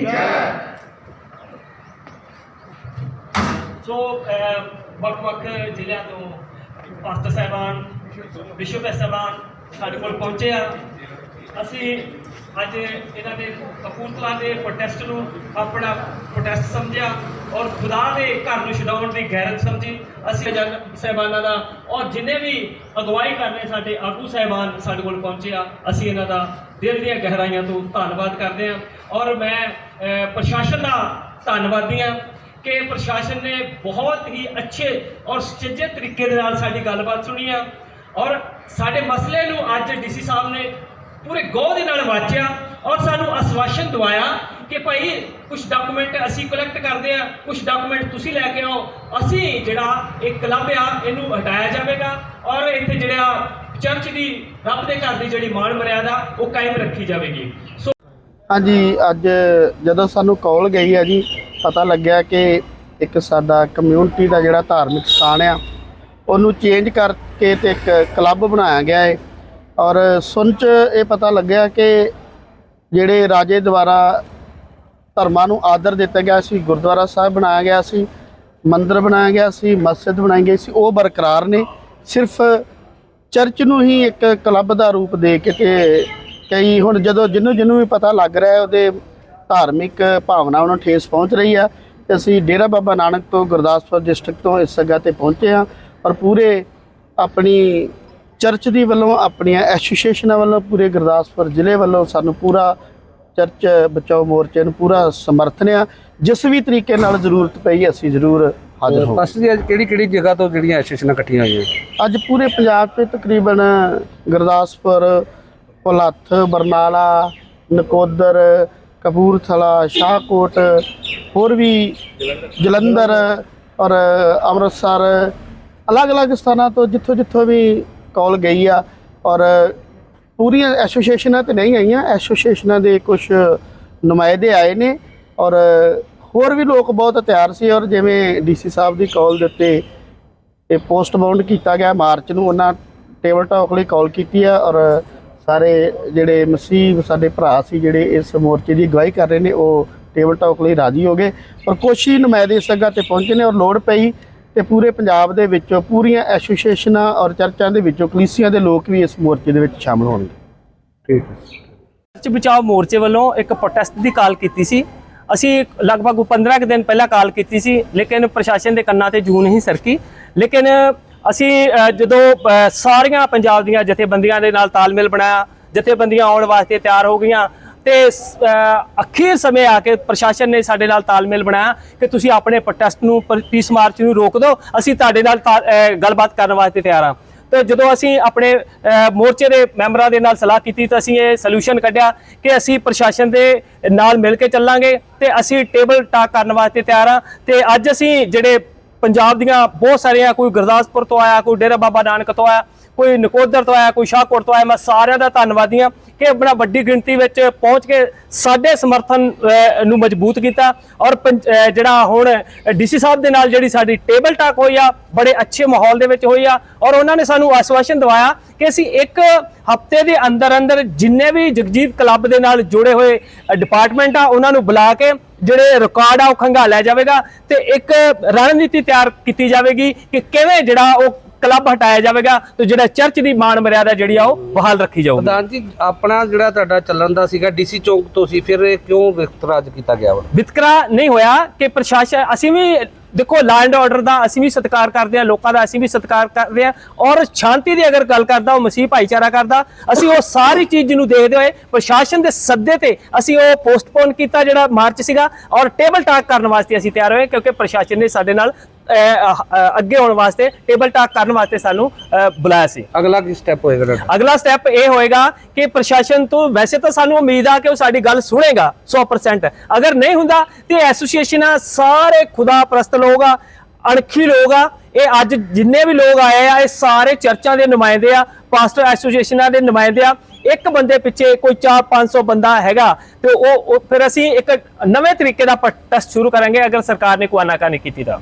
ਜੈ ਸਾਡੇ ਕੋਲ ਪਹੁੰਚੇ ਇਹਨਾਂ ਦੇ ਪ੍ਰੋਟੈਸਟ ਨੂੰ ਆਪਣਾ ਪ੍ਰੋਟੈਸਟ ਸਮਝਿਆ ਔਰ ਖੁਦਾ ਦੇ ਘਰ ਨੂੰ ਛਡਾਉਣ ਦੀ ਗੈਰਤ ਸਮਝੀ। ਅਸੀਂ ਜਨ ਸਹਿਬਾਨਾਂ ਦਾ ਔਰ ਜਿੰਨੇ ਵੀ ਅਗਵਾਈ ਕਰਨੇ ਸਾਡੇ ਆਗੂ ਸਾਹਿਬਾਨ ਸਾਡੇ ਕੋਲ ਪਹੁੰਚੇ ਆ। ਅਸੀਂ ਇਹਨਾਂ ਦਾ ਦਿਲ ਦੀਆਂ ਗਹਿਰਾਈਆਂ ਤੋਂ ਧੰਨਵਾਦ ਕਰਦੇ ਹਾਂ। ਔਰ ਮੈਂ ਪ੍ਰਸ਼ਾਸਨ ਦਾ ਧੰਨਵਾਦੀ ਹਾਂ ਕਿ ਪ੍ਰਸ਼ਾਸਨ ਨੇ ਬਹੁਤ ਹੀ ਅੱਛੇ ਔਰ ਸੁਚੱਜੇ ਤਰੀਕੇ ਦੇ ਨਾਲ ਸਾਡੀ ਗੱਲਬਾਤ ਸੁਣੀ ਆ। ਔਰ ਸਾਡੇ ਮਸਲੇ ਨੂੰ ਅੱਜ ਡੀਸੀ ਸਾਹਿਬ ਨੇ ਪੂਰੇ ਗੌਰ ਦੇ ਨਾਲ ਵਾਚਿਆ ਔਰ ਸਾਨੂੰ ਆਸ਼ਵਾਸਨ ਦਵਾਇਆ ਕਿ ਭਾਈ ਕੁਝ ਡਾਕੂਮੈਂਟ ਅਸੀਂ ਕਲੈਕਟ ਕਰਦੇ ਆ ਕੁਝ ਡਾਕੂਮੈਂਟ ਤੁਸੀਂ ਲੈ ਕੇ ਆਓ। ਅਸੀਂ ਜਿਹੜਾ ਇਹ ਕਲੱਬ ਆ, ਇਹਨੂੰ ਹਟਾਇਆ ਜਾਵੇਗਾ। ਔਰ ਇੱਥੇ ਜਿਹੜਾ ਚਰਚ ਦੀ ਰੱਬ ਦੇ ਘਰ ਦੀ ਜਿਹੜੀ ਮਾਣ ਮਰਿਆਦਾ, ਉਹ ਕਾਇਮ ਰੱਖੀ ਜਾਵੇਗੀ। ਸੋ ਹਾਂਜੀ, ਅੱਜ ਜਦੋਂ ਸਾਨੂੰ ਕਾਲ ਗਈ ਹੈ ਜੀ, ਪਤਾ ਲੱਗਿਆ ਕਿ ਇੱਕ ਸਾਡਾ ਕਮਿਊਨਿਟੀ ਦਾ ਜਿਹੜਾ ਧਾਰਮਿਕ ਸਥਾਨ ਆ, ਉਹਨੂੰ ਚੇਂਜ ਕਰਕੇ ਤੇ ਇੱਕ ਕਲੱਬ ਬਣਾਇਆ ਗਿਆ ਹੈ ਔਰ ਸੁਣ ਚ ਇਹ ਪਤਾ ਲੱਗਿਆ ਕਿ ਜਿਹੜੇ ਰਾਜੇ ਦੁਆਰਾ ਧਰਮਾਂ ਨੂੰ ਆਦਰ ਦਿੱਤਾ ਗਿਆ ਸੀ, ਗੁਰਦੁਆਰਾ ਸਾਹਿਬ ਬਣਾਇਆ ਗਿਆ ਸੀ, ਮੰਦਿਰ ਬਣਾਇਆ ਗਿਆ ਸੀ, ਮਸਜਿਦ ਬਣਾਈ ਗਈ ਸੀ, ਉਹ ਬਰਕਰਾਰ ਨੇ। ਸਿਰਫ ਚਰਚ ਨੂੰ ਹੀ ਇੱਕ ਕਲੱਬ ਦਾ ਰੂਪ ਦੇ ਕੇ ਤੇ ਕਈ ਹੁਣ ਜਦੋਂ ਜਿਹਨੂੰ ਜਿਹਨੂੰ ਵੀ ਪਤਾ ਲੱਗ ਰਿਹਾ ਉਹਦੇ ਧਾਰਮਿਕ ਭਾਵਨਾਵਾਂ ਨੂੰ ਠੇਸ ਪਹੁੰਚ ਰਹੀ ਆ। ਤੇ ਅਸੀਂ ਡੇਰਾ ਬਾਬਾ ਨਾਨਕ ਤੋਂ ਗੁਰਦਾਸਪੁਰ ਡਿਸਟ੍ਰਿਕਟ ਤੋਂ ਇਸ ਜਗ੍ਹਾ ਤੇ ਪਹੁੰਚੇ ਹਾਂ ਔਰ ਪੂਰੇ ਆਪਣੀ ਚਰਚ ਦੀ ਵੱਲੋਂ, ਆਪਣੀਆਂ ਐਸੋਸੀਏਸ਼ਨਾਂ ਵੱਲੋਂ, ਪੂਰੇ ਗੁਰਦਾਸਪੁਰ ਜ਼ਿਲ੍ਹੇ ਵੱਲੋਂ ਸਾਨੂੰ ਪੂਰਾ ਚਰਚ ਬਚਾਓ ਮੋਰਚੇ ਨੂੰ ਪੂਰਾ ਸਮਰਥਨ ਆ। ਜਿਸ ਵੀ ਤਰੀਕੇ ਨਾਲ ਜ਼ਰੂਰਤ ਪਈ, ਅਸੀਂ ਜ਼ਰੂਰ ਹਾਜ਼ਰ ਹੋਵਾਂਗੇ ਫਸਟ ਜੀ ਅੱਜ ਕਿਹੜੀ ਕਿਹੜੀ ਜਗ੍ਹਾ ਤੋਂ ਜਿਹੜੀਆਂ ਐਸੋਸੀਏਸ਼ਨਾਂ ਇਕੱਠੀਆਂ ਹੋਈਆਂ? ਅੱਜ ਪੂਰੇ ਪੰਜਾਬ 'ਚ ਤਕਰੀਬਨ ਗੁਰਦਾਸਪੁਰ ਭੁਲੱਥ ਬਰਨਾਲਾ ਨਕੋਦਰ ਕਪੂਰਥਲਾ ਸ਼ਾਹਕੋਟ ਹੋਰ ਵੀ ਜਲੰਧਰ ਔਰ ਅੰਮ੍ਰਿਤਸਰ ਅਲੱਗ-ਅਲੱਗ ਸਥਾਨਾਂ ਤੋਂ ਜਿੱਥੋਂ ਜਿੱਥੋਂ ਵੀ ਕਾਲ ਗਈ ਆ ਔਰ ਪੂਰੀਆਂ ਐਸੋਸੀਏਸ਼ਨਾਂ ਤੇ ਨਹੀਂ ਆਈਆਂ ਐਸੋਸੀਏਸ਼ਨਾਂ ਦੇ ਕੁਝ ਨੁਮਾਇੰਦੇ ਆਏ ਨੇ ਔਰ ਹੋਰ ਵੀ ਲੋਕ ਬਹੁਤ ਤਿਆਰ ਸੀ ਔਰ ਜਿਵੇਂ ਡੀਸੀ ਸਾਹਿਬ ਦੀ ਕਾਲ ਦੇ ਉੱਤੇ ਇਹ ਪੋਸਟਪੋਨਡ ਕੀਤਾ ਗਿਆ ਮਾਰਚ ਨੂੰ ਉਹਨਾਂ ਟੇਬਲ ਟਾਕ ਲਈ ਕਾਲ ਕੀਤੀ ਆ ਔਰ ਸਾਰੇ ਜਿਹੜੇ ਮਸੀਹ ਸਾਡੇ ਭਰਾ ਸੀ ਜਿਹੜੇ ਇਸ ਮੋਰਚੇ ਦੀ ਅਗਵਾਈ ਕਰ ਰਹੇ ਨੇ ਉਹ ਟੇਬਲ ਟਾਕ ਲਈ ਰਾਜੀ ਹੋ ਗਏ ਔਰ ਕੁਛ ਹੀ ਨੁਮਾਇੰਦੇ ਇਸ ਜਗ੍ਹਾ ਤੇ ਪਹੁੰਚੇ ਨੇ ਔਰ ਲੋੜ ਪਈ ਤੇ ਪੂਰੇ ਪੰਜਾਬ ਦੇ ਵਿੱਚੋਂ ਪੂਰੀਆਂ ਐਸੋਸੀਏਸ਼ਨਾਂ ਔਰ ਚਰਚਾਂ ਦੇ ਵਿੱਚੋਂ ਕਲੀਸੀਆਂ ਦੇ ਲੋਕ ਵੀ ਇਸ ਮੋਰਚੇ ਦੇ ਵਿੱਚ ਸ਼ਾਮਲ ਹੋਣਗੇ। ਠੀਕ ਹੈ। ਚਰਚ ਬਚਾਓ ਮੋਰਚੇ ਵੱਲੋਂ ਇੱਕ ਪ੍ਰੋਟੈਸਟ ਦੀ ਕਾਲ ਕੀਤੀ ਸੀ। ਅਸੀਂ ਲਗਭਗ 15 ਕੁ ਦਿਨ ਪਹਿਲਾਂ ਕਾਲ ਕੀਤੀ ਸੀ, ਲੇਕਿਨ ਪ੍ਰਸ਼ਾਸਨ ਦੇ ਕੰਨਾਂ ਤੇ ਜੂਨ ਹੀ ਸਰਕੀ। ਲੇਕਿਨ ਅਸੀਂ ਜਦੋਂ ਸਾਰੀਆਂ ਪੰਜਾਬ ਦੀਆਂ ਜਥੇਬੰਦੀਆਂ ਦੇ ਨਾਲ ਤਾਲਮੇਲ ਬਣਾਇਆ, ਜਥੇਬੰਦੀਆਂ ਆਉਣ ਵਾਸਤੇ ਤਿਆਰ ਹੋ ਗਈਆਂ, ਤੇ ਸ- ਅਖੀਰ ਸਮੇਂ ਆ ਕੇ ਪ੍ਰਸ਼ਾਸਨ ਨੇ ਸਾਡੇ ਨਾਲ ਤਾਲਮੇਲ ਬਣਾਇਆ ਕਿ ਤੁਸੀਂ ਆਪਣੇ ਪ੍ਰੋਟੈਸਟ ਨੂੰ ਪੀਸ ਮਾਰਚ ਨੂੰ ਰੋਕ ਦਿਓ, ਅਸੀਂ ਤੁਹਾਡੇ ਨਾਲ ਤਾ- ਗੱਲਬਾਤ ਕਰਨ ਵਾਸਤੇ ਤਿਆਰ ਹਾਂ। ਤੇ ਜਦੋਂ ਅਸੀਂ ਆਪਣੇ ਮੋਰਚੇ ਦੇ ਮੈਂਬਰਾਂ ਦੇ ਨਾਲ ਸਲਾਹ ਕੀਤੀ ਤਾਂ ਅਸੀਂ ਇਹ ਸੋਲੂਸ਼ਨ ਕੱਢਿਆ ਕਿ ਅਸੀਂ ਪ੍ਰਸ਼ਾਸਨ ਦੇ ਨਾਲ ਮਿਲ ਕੇ ਚੱਲਾਂਗੇ ਤੇ ਅਸੀਂ ਟੇਬਲ ਟਾਕ ਕਰਨ ਵਾਸਤੇ ਤਿਆਰ ਹਾਂ ਤੇ ਅੱਜ ਅਸੀਂ ਜਿਹੜੇ ਪੰਜਾਬ ਦੀਆਂ ਬਹੁਤ ਸਾਰੀਆਂ, ਕੋਈ ਗੁਰਦਾਸਪੁਰ ਤੋਂ ਆਇਆ, ਕੋਈ ਡੇਰਾ ਬਾਬਾ ਨਾਨਕ ਤੋਂ ਆਇਆ, ਕੋਈ ਨਕੋਦਰ ਤੋਂ ਆਇਆ, ਕੋਈ ਸ਼ਾਹਕੋਟ ਤੋਂ ਆਇਆ, ਮੈਂ ਸਾਰਿਆਂ ਦਾ ਧੰਨਵਾਦੀ ਹਾਂ ਕਿ ਆਪਣਾ ਵੱਡੀ ਗਿਣਤੀ ਵਿੱਚ ਪਹੁੰਚ ਕੇ ਸਾਡੇ ਸਮਰਥਨ ਨੂੰ ਮਜ਼ਬੂਤ ਕੀਤਾ ਔਰ ਪੰਜ- ਜਿਹੜਾ ਹੁਣ ਡੀਸੀ ਸਾਹਿਬ ਦੇ ਨਾਲ ਜਿਹੜੀ ਸਾਡੀ ਟੇਬਲ ਟਾਕ ਹੋਈ ਆ, ਬੜੇ ਅੱਛੇ ਮਾਹੌਲ ਦੇ ਵਿੱਚ ਹੋਈ ਆ ਔਰ ਉਹਨਾਂ ਨੇ ਸਾਨੂੰ ਆਸ਼ਵਾਸਨ ਦਵਾਇਆ ਕਿ ਅਸੀਂ ਇੱਕ ਹਫ਼ਤੇ ਦੇ ਅੰਦਰ ਅੰਦਰ ਜਿੰਨੇ ਵੀ ਜਗਜੀਤ ਕਲੱਬ ਦੇ ਨਾਲ ਜੁੜੇ ਹੋਏ ਡਿਪਾਰਟਮੈਂਟ ਆ, ਉਹਨਾਂ ਨੂੰ ਬੁਲਾ ਕੇ ਜਿਹੜੇ ਰਿਕਾਰਡ ਆ ਉਹ ਖੰਗਾਲਿਆ ਜਾਵੇਗਾ ਤੇ ਇੱਕ ਰਣਨੀਤੀ ਤਿਆਰ ਕੀਤੀ ਜਾਵੇਗੀ ਕਿ ਕਿਵੇਂ ਜਿਹੜਾ ਉਹ ਕਲੱਬ ਹਟਾਇਆ ਜਾਵੇਗਾ ਤੇ ਜਿਹੜਾ ਚਰਚ ਦੀ ਮਾਣ ਮਰਿਆਦਾ ਜਿਹੜੀ ਆ ਉਹ ਬਹਾਲ ਰੱਖੀ ਜਾਊਗੀ। ਪ੍ਰਧਾਨ ਜੀ ਆਪਣਾ ਜਿਹੜਾ ਤੁਹਾਡਾ ਚੱਲਣ ਦਾ ਸੀਗਾ ਡੀਸੀ ਚੌਂਕ ਤੋਂ ਸੀ ਫਿਰ ਇਹ ਕਿਉਂ ਵਿਤਰਾਜ ਕੀਤਾ ਗਿਆ ਵਾ? ਵਿਤਕਰਾ ਨਹੀਂ ਹੋਇਆ ਕਿ ਪ੍ਰਸ਼ਾਸਨ ਅਸੀਂ ਵੀ ਦੇਖੋ ਲਾ ਐਂਡ ਆਰਡਰ ਦਾ ਅਸੀਂ ਵੀ ਸਤਿਕਾਰ ਕਰਦੇ ਹਾਂ, ਲੋਕਾਂ ਦਾ ਅਸੀਂ ਵੀ ਸਤਿਕਾਰ ਕਰਦੇ ਹਾਂ ਔਰ ਸ਼ਾਂਤੀ ਦੀ ਅਗਰ ਗੱਲ ਕਰਦਾ, ਉਹ ਮਸੀਹ ਭਾਈਚਾਰਾ ਕਰਦਾ, ਅਸੀਂ ਉਹ ਸਾਰੀ ਚੀਜ਼ ਨੂੰ ਦੇਖਦੇ ਹੋਏ ਪ੍ਰਸ਼ਾਸਨ ਦੇ ਸੱਦੇ ਤੇ ਅਸੀਂ ਉਹ ਪੋਸਟਪੋਨ ਕੀਤਾ ਜਿਹੜਾ ਮਾਰਚ ਸੀਗਾ ਔਰ ਟੇਬਲ ਟਾਕ ਕਰਨ ਵਾਸਤੇ ਅਸੀਂ ਤਿਆਰ ਹੋਏ ਕਿਉਂਕਿ ਪ੍ਰਸ਼ਾਸਨ ਨੇ ਸਾਡੇ ਨਾਲ ਅੱਗੇ ਹੋਣ ਵਾਸਤੇ ਟੇਬਲ ਟਾਕ ਕਰਨ ਵਾਸਤੇ ਸਾਨੂੰ ਬੁਲਾਇਆ ਸੀ। ਅਗਲਾ ਕੀ ਸਟੈਪ ਹੋਏਗਾ ਅਗਲਾ ਸਟੈਪ ਇਹ ਹੋਏਗਾ ਕਿ ਪ੍ਰਸ਼ਾਸਨ ਤੋਂ ਵੈਸੇ ਤਾਂ ਸਾਨੂੰ ਉਮੀਦ ਆ ਕਿ ਉਹ ਸਾਡੀ ਗੱਲ ਸੁਣੇਗਾ 100% ਅਗਰ ਨਹੀਂ ਹੁੰਦਾ ਤੇ ਐਸੋਸੀਏਸ਼ਨਾਂ ਸਾਰੇ ਖੁਦਾ ਪ੍ਰਸਤ ਆ ਅਣਖੀ ਆ ਇਹ ਅੱਜ ਜਿੰਨੇ ਵੀ ਲੋਕ ਆਏ ਆ ਇਹ ਸਾਰੇ ਚਰਚਾਂ ਦੇ ਨੁਮਾਇੰਦੇ ਆ ਪਾਸਟਰ ਐਸੋਸੀਏਸ਼ਨਾਂ ਦੇ ਨੁਮਾਇੰਦੇ ਆ ਇੱਕ ਬੰਦੇ ਪਿੱਛੇ ਕੋਈ 4-500 ਬੰਦਾ ਹੈਗਾ ਤੇ ਉਹ ਫਿਰ ਅਸੀਂ ਇੱਕ ਨਵੇਂ ਤਰੀਕੇ ਦਾ ਪ੍ਰੋਟੈਸਟ ਸ਼ੁਰੂ ਕਰਾਂਗੇ ਅਗਰ ਸਰਕਾਰ ਨੇ ਕੋਈ ਆਨਾਕਾਨੀ ਕੀਤੀ ਤਾਂ।